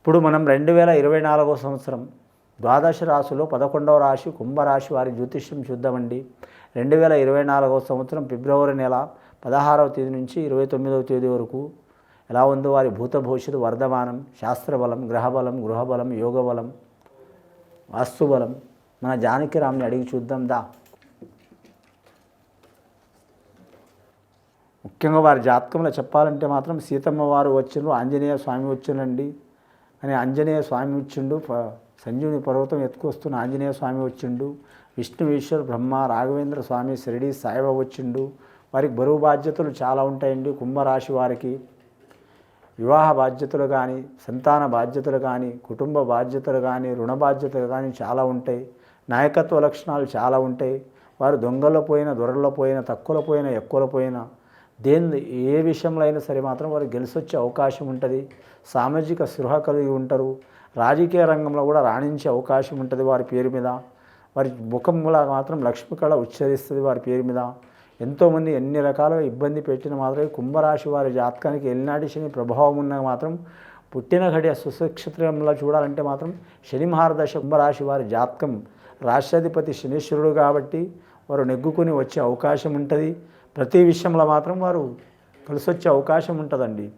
ఇప్పుడు మనం రెండు వేల ఇరవై నాలుగో సంవత్సరం ద్వాదశ రాశిలో పదకొండవ రాశి కుంభరాశి వారి జ్యోతిష్యం చూద్దామండి. రెండు వేల ఇరవై నాలుగవ సంవత్సరం ఫిబ్రవరి నెల పదహారవ తేదీ నుంచి ఇరవై తొమ్మిదవ తేదీ వరకు ఎలా ఉందో వారి భూత భవిష్యత్తు వర్ధమానం శాస్త్రబలం గ్రహబలం గృహబలం యోగబలం వాస్తుబలం. మన జానకిరామ్ని అడిగి చూద్దాం దా. ముఖ్యంగా వారి జాతకంలో చెప్పాలంటే మాత్రం సీతమ్మ వారు వచ్చిండ్రు ఆంజనేయ స్వామి వచ్చినండి అని ఆంజనేయ స్వామి వచ్చిండు. ప- సంజీవుని పర్వతం ఎత్తుకొస్తున్న ఆంజనేయ స్వామి వచ్చిండు. విష్ణు ఈశ్వర్ బ్రహ్మ రాఘవేంద్ర స్వామి షిరిడి సాయిబాబా వచ్చిండు. వారికి బరువు బాధ్యతలు చాలా ఉంటాయండి. కుంభరాశి వారికి వివాహ బాధ్యతలు కానీ సంతాన బాధ్యతలు కానీ కుటుంబ బాధ్యతలు కానీ రుణ బాధ్యతలు కానీ చాలా ఉంటాయి. నాయకత్వ లక్షణాలు చాలా ఉంటాయి. వారు దొంగలో పోయిన దొరల్లో పోయిన తక్కువలో పోయిన ఎక్కువలో పోయిన దేని ఏ విషయంలో అయినా సరే మాత్రం వారు గెలిసొచ్చే అవకాశం ఉంటుంది. సామాజిక స్పృహ కలిగి ఉంటారు. రాజకీయ రంగంలో కూడా రాణించే అవకాశం ఉంటుంది వారి పేరు మీద. వారి ముఖంలా మాత్రం లక్ష్మి కళ ఉచ్చరిస్తుంది వారి పేరు మీద. ఎంతోమంది ఎన్ని రకాలుగా ఇబ్బంది పెట్టిన మాత్రమే కుంభరాశి వారి జాతకానికి ఎల్నాటి శని ప్రభావం ఉన్న మాత్రం పుట్టిన ఘడియ సుశక్షత్రంలో చూడాలంటే మాత్రం శని మహారదశ కుంభరాశి వారి జాతకం రాష్ట్రాధిపతి శనీశ్వరుడు కాబట్టి వారు నెగ్గుకొని వచ్చే అవకాశం ఉంటుంది. ప్రతి విషయంలో మాత్రం వారు కలిసి వచ్చే అవకాశం ఉంటుందండి.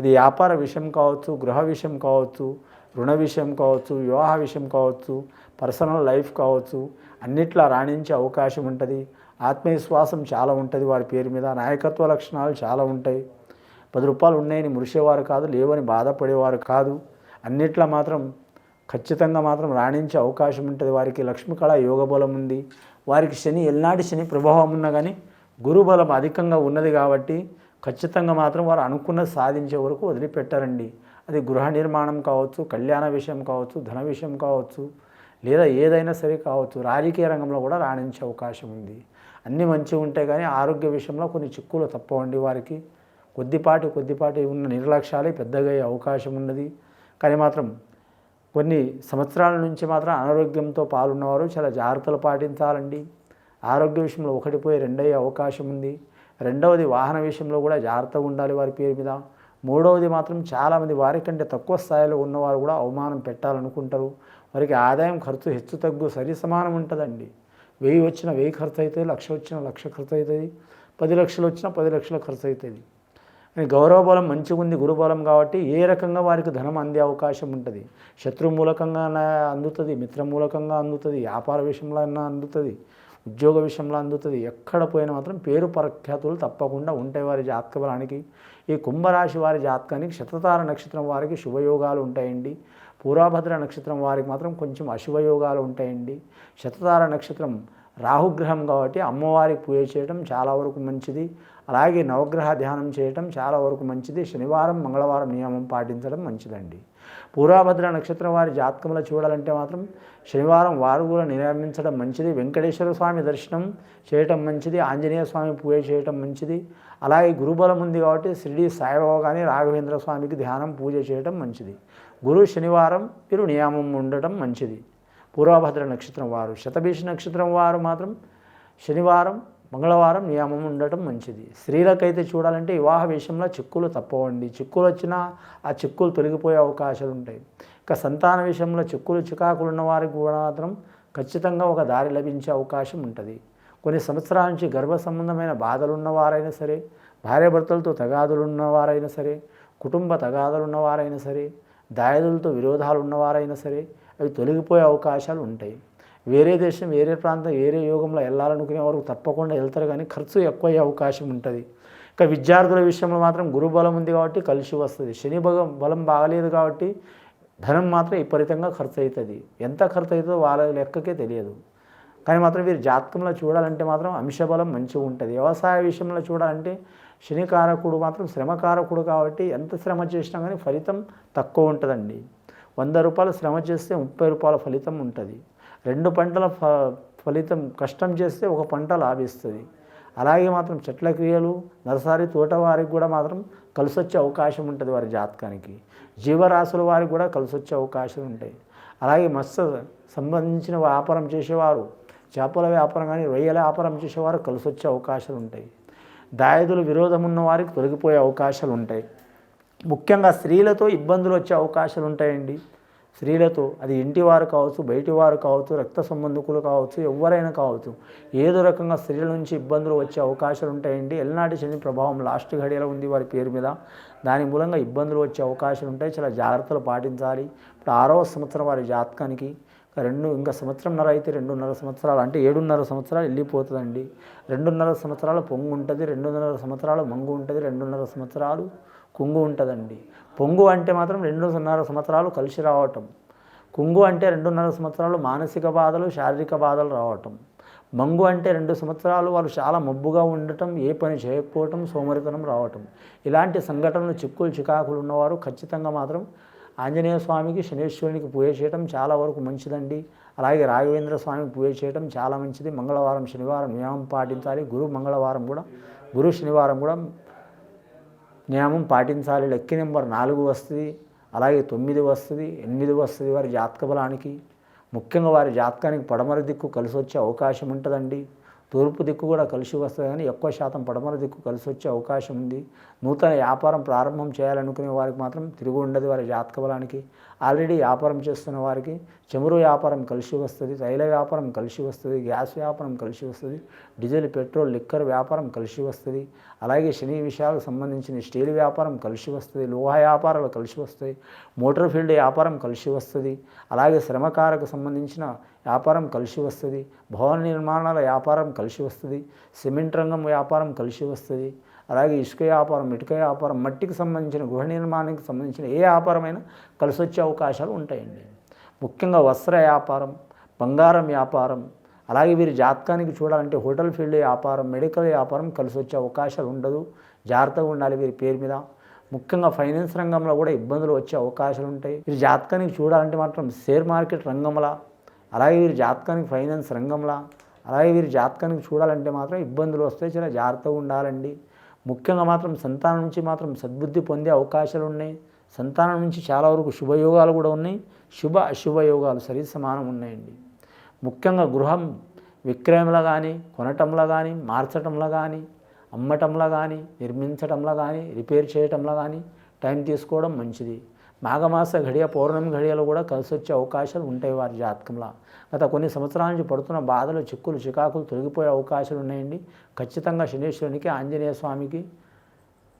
అది వ్యాపార విషయం కావచ్చు గృహ విషయం కావచ్చు రుణ విషయం కావచ్చు వివాహ విషయం కావచ్చు పర్సనల్ లైఫ్ కావచ్చు అన్నిట్లా రాణించే అవకాశం ఉంటుంది. ఆత్మవిశ్వాసం చాలా ఉంటుంది వారి పేరు మీద నాయకత్వ లక్షణాలు చాలా ఉంటాయి. పది రూపాయలు ఉన్నాయని మురిసేవారు కాదు లేవని బాధపడేవారు కాదు. అన్నిట్లా మాత్రం ఖచ్చితంగా మాత్రం రాణించే అవకాశం ఉంటుంది వారికి. లక్ష్మీకళ యోగ బలం ఉంది. వారికి శని ఎల్నాటి శని ప్రభావం ఉన్నా కానీ గురుబలం అధికంగా ఉన్నది కాబట్టి ఖచ్చితంగా మాత్రం వారు అనుకున్నది సాధించే వరకు వదిలిపెట్టారండి. అది గృహ నిర్మాణం కావచ్చు కళ్యాణ విషయం కావచ్చు ధన విషయం కావచ్చు లేదా ఏదైనా సరే కావచ్చు. రాజకీయ రంగంలో కూడా రాణించే అవకాశం ఉంది. అన్నీ మంచిగా ఉంటాయి కానీ ఆరోగ్య విషయంలో కొన్ని చిక్కులు తప్పవండి వారికి. కొద్దిపాటి కొద్దిపాటి ఉన్న నిర్లక్ష్యాలే పెద్దగా అయ్యే అవకాశం ఉన్నది. కానీ మాత్రం కొన్ని సంవత్సరాల నుంచి మాత్రం అనారోగ్యంతో పాల్గొన్నవారు చాలా జాగ్రత్తలు పాటించాలండి. ఆరోగ్య విషయంలో ఒకటి పోయి రెండయ్యే అవకాశం ఉంది. రెండవది వాహన విషయంలో కూడా జాగ్రత్తగా ఉండాలి వారి పేరు మీద. మూడవది మాత్రం చాలామంది వారికంటే తక్కువ స్థాయిలో ఉన్నవారు కూడా అవమానం పెట్టాలనుకుంటారు. వారికి ఆదాయం ఖర్చు హెచ్చు తగ్గు సరి సమానం ఉంటుందండి. వెయ్యి వచ్చిన వెయ్యి ఖర్చు అవుతుంది లక్ష వచ్చిన లక్ష ఖర్చు అవుతుంది పది లక్షలు వచ్చినా పది లక్షల ఖర్చు అవుతుంది కానీ గౌరవ బలం మంచిగా ఉంది గురుబలం కాబట్టి ఏ రకంగా వారికి ధనం అందే అవకాశం ఉంటుంది. శత్రు మూలకంగా అందుతుంది మిత్ర మూలకంగా అందుతుంది వ్యాపార విషయంలో అయినా అందుతుంది. ఉద్యోగ విషయంలో అందుతుంది. ఎక్కడ పోయినా మాత్రం పేరు ప్రఖ్యాతులు తప్పకుండా ఉంటాయి వారి జాతక బలానికి ఈ కుంభరాశి వారి జాతకానికి శతతార నక్షత్రం వారికి శుభయోగాలు ఉంటాయండి. పూర్వభద్ర నక్షత్రం వారికి మాత్రం కొంచెం అశుభయోగాలు ఉంటాయండి. శతతార నక్షత్రం రాహుగ్రహం కాబట్టి అమ్మవారికి పూజ చేయడం చాలా వరకు మంచిది. అలాగే నవగ్రహ ధ్యానం చేయటం చాలా వరకు మంచిది. శనివారం మంగళవారం నియమం పాటించడం మంచిదండి. పూర్వభద్ర నక్షత్రం వారి జాతకంలో చూడాలంటే మాత్రం శనివారం వారు కూడా నియమించడం మంచిది. వెంకటేశ్వర స్వామి దర్శనం చేయటం మంచిది. ఆంజనేయ స్వామి పూజ చేయటం మంచిది. అలాగే గురుబలం ఉంది కాబట్టి షిరిడి సాయిబాబా కానీ రాఘవేంద్ర స్వామికి ధ్యానం పూజ చేయటం మంచిది. గురు శనివారం వీరు నియామం ఉండటం మంచిది. పూర్వభద్ర నక్షత్రం వారు శతభీష నక్షత్రం వారు మాత్రం శనివారం మంగళవారం నియమం ఉండటం మంచిది. స్త్రీలకైతే చూడాలంటే వివాహ విషయంలో చిక్కులు తప్పవండి. చిక్కులు వచ్చినా ఆ చిక్కులు తొలగిపోయే అవకాశాలు ఉంటాయి. ఇక సంతాన విషయంలో చిక్కులు చికాకులు ఉన్న వారికి కూడా మాత్రం ఖచ్చితంగా ఒక దారి లభించే అవకాశం ఉంటుంది. కొన్ని సంవత్సరాల నుంచి గర్భ సంబంధమైన బాధలు ఉన్నవారైనా సరే భార్యాభర్తలతో తగాదులు ఉన్నవారైనా సరే కుటుంబ తగాదులు ఉన్నవారైనా సరే దాయదులతో విరోధాలు ఉన్నవారైనా సరే అవి తొలగిపోయే అవకాశాలు ఉంటాయి. వేరే దేశం వేరే ప్రాంతం వేరే యోగంలో వెళ్ళాలనుకునే వరకు తప్పకుండా వెళ్తారు కానీ ఖర్చు ఎక్కువ అయ్యే అవకాశం ఉంటుంది. ఇంకా విద్యార్థుల విషయంలో మాత్రం గురుబలం ఉంది కాబట్టి కలిసి వస్తుంది. శని బలం బలం బాగలేదు కాబట్టి ధనం మాత్రం విపరీతంగా ఖర్చు అవుతుంది ఎంత ఖర్చు అవుతుందో వాళ్ళ లెక్కకే తెలియదు. కానీ మాత్రం వీరి జాతకంలో చూడాలంటే మాత్రం అంశబలం మంచిగా ఉంటుంది. వ్యవసాయ విషయంలో చూడాలంటే శనికారకుడు మాత్రం శ్రమకారకుడు కాబట్టి ఎంత శ్రమ చేసినా కానీ ఫలితం తక్కువ ఉంటుందండి. వంద రూపాయలు శ్రమ చేస్తే ముప్పై రూపాయల ఫలితం ఉంటుంది. రెండు పంటల ఫ ఫలితం కష్టం చేస్తే ఒక పంట లాభిస్తుంది. అలాగే మాత్రం చెట్ల క్రియలు నర్సరీ తోట వారికి కూడా మాత్రం కలిసి వచ్చే అవకాశం ఉంటుంది వారి జాతకానికి. జీవరాశుల వారికి కూడా కలిసి వచ్చే అవకాశాలు ఉంటాయి. అలాగే మత్స్య సంబంధించిన వ్యాపారం చేసేవారు చేపల వ్యాపారం కానీ రొయ్యల వ్యాపారం చేసేవారు కలిసి వచ్చే అవకాశాలు ఉంటాయి. దాయదులు విరోధం ఉన్న వారికి తొలగిపోయే అవకాశాలు ఉంటాయి. ముఖ్యంగా స్త్రీలతో ఇబ్బందులు వచ్చే అవకాశాలు ఉంటాయండి. స్త్రీలతో అది ఇంటి వారు కావచ్చు బయటి వారు కావచ్చు రక్త సంబంధికులు కావచ్చు ఎవరైనా కావచ్చు ఏదో రకంగా స్త్రీల నుంచి ఇబ్బందులు వచ్చే అవకాశాలు ఉంటాయండి. ఎల్నాటి శని ప్రభావం లాస్ట్ ఘడియలో ఉంది వారి పేరు మీద. దాని మూలంగా ఇబ్బందులు వచ్చే అవకాశాలు ఉంటాయి. చాలా జాగ్రత్తలు పాటించాలి. ఇప్పుడు ఆరవ సంవత్సరం వారి జాతకానికి రెండు ఇంకా సంవత్సరంన్నర అయితే రెండున్నర సంవత్సరాలు అంటే ఏడున్నర సంవత్సరాలు వెళ్ళిపోతుందండి. రెండున్నర సంవత్సరాలు పొంగు ఉంటుంది రెండున్నర సంవత్సరాలు మంగు ఉంటుంది రెండున్నర సంవత్సరాలు కుంగు ఉంటుందండి. పొంగు అంటే మాత్రం రెండున్నర సంవత్సరాలు కలిసి రావటం. కుంగు అంటే రెండున్నర సంవత్సరాలు మానసిక బాధలు శారీరక బాధలు రావటం. మంగు అంటే రెండు సంవత్సరాలు వాళ్ళు చాలా మబ్బుగా ఉండటం ఏ పని చేయకపోవటం సోమరితనం రావటం. ఇలాంటి సంఘటనలు చిక్కులు చికాకులు ఉన్నవారు ఖచ్చితంగా మాత్రం ఆంజనేయ స్వామికి శనేశ్వరునికి పూజ చేయడం చాలా వరకు మంచిదండి. అలాగే రాఘవేంద్ర స్వామికి పూజ చేయడం చాలా మంచిది. మంగళవారం శనివారం నియమం పాటించాలి. గురు మంగళవారం కూడా గురు శనివారం కూడా నియమం పాటించాలి. లక్కీ నెంబర్ నాలుగు వస్తుంది అలాగే తొమ్మిది వస్తుంది ఎనిమిది వస్తుంది వారి జాతక బలానికి. ముఖ్యంగా వారి జాతకానికి పడమర దిక్కు కలిసి వచ్చే అవకాశం ఉంటుందండి. తూర్పు దిక్కు కూడా కలిసి వస్తుంది కానీ ఎక్కువ శాతం పడమర దిక్కు కలిసి వచ్చే అవకాశం ఉంది. నూతన వ్యాపారం ప్రారంభం చేయాలనుకునే వారికి మాత్రం తిరుగు ఉండదు వారి జాతక బలానికి. ఆల్రెడీ వ్యాపారం చేస్తున్న వారికి చమురు వ్యాపారం కలిసి వస్తుంది తైల వ్యాపారం కలిసి వస్తుంది గ్యాస్ వ్యాపారం కలిసి వస్తుంది డీజిల్ పెట్రోల్ లిక్కర్ వ్యాపారం కలిసి వస్తుంది అలాగే శని విషయాలకు సంబంధించిన స్టీల్ వ్యాపారం కలిసి వస్తుంది లోహ వ్యాపారాలు కలిసి వస్తాయి మోటార్ ఫీల్డ్ వ్యాపారం కలిసి వస్తుంది అలాగే శ్రమకారకు సంబంధించిన వ్యాపారం కలిసి వస్తుంది భవన నిర్మాణాల వ్యాపారం కలిసి వస్తుంది సిమెంట్ రంగం వ్యాపారం కలిసి వస్తుంది అలాగే ఇసుక వ్యాపారం ఇటుక వ్యాపారం మట్టికి సంబంధించిన గృహ నిర్మాణానికి సంబంధించిన ఏ వ్యాపారమైనా కలిసి వచ్చే అవకాశాలు ఉంటాయండి. ముఖ్యంగా వస్త్ర వ్యాపారం బంగారం వ్యాపారం అలాగే వీరి జాతకానికి చూడాలంటే హోటల్ ఫీల్డ్ వ్యాపారం మెడికల్ వ్యాపారం కలిసి వచ్చే అవకాశాలు ఉండదు. జాగ్రత్తగా ఉండాలి వీరి పేరు మీద. ముఖ్యంగా ఫైనాన్స్ రంగంలో కూడా ఇబ్బందులు వచ్చే అవకాశాలు ఉంటాయి. వీరి జాతకానికి చూడాలంటే మాత్రం షేర్ మార్కెట్ రంగంలో అలాగే వీరి జాతకానికి ఫైనాన్స్ రంగంలో అలాగే వీరి జాతకానికి చూడాలంటే మాత్రం ఇబ్బందులు వస్తాయి చాలా జాగ్రత్తగా ఉండాలండి. ముఖ్యంగా మాత్రం సంతానం నుంచి మాత్రం సద్బుద్ధి పొందే అవకాశాలు ఉన్నాయి. సంతానం నుంచి చాలా వరకు శుభయోగాలు కూడా ఉన్నాయి. శుభ అశుభయోగాలు సరి సమానం ఉన్నాయండి. ముఖ్యంగా గృహం విక్రయంలో కానీ కొనటంలో కానీ మార్చటంలో కానీ అమ్మటంలో కానీ నిర్మించటంలో కానీ రిపేర్ చేయటంలో కానీ టైం తీసుకోవడం మంచిది. మాఘమాస ఘడియ పౌర్ణమి ఘడియలో కూడా కలిసి వచ్చే అవకాశాలు ఉంటాయి వారి జాతకంలో. గత కొన్ని సంవత్సరాల నుంచి పడుతున్న బాధలు చిక్కులు చికాకులు తొలగిపోయే అవకాశాలు ఉన్నాయండి. ఖచ్చితంగా శనీశ్వరునికి ఆంజనేయ స్వామికి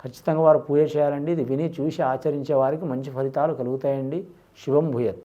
ఖచ్చితంగా వారు పూజ చేయాలండి. ఇది విని చూసి ఆచరించే వారికి మంచి ఫలితాలు కలుగుతాయండి. శివం భూయత్.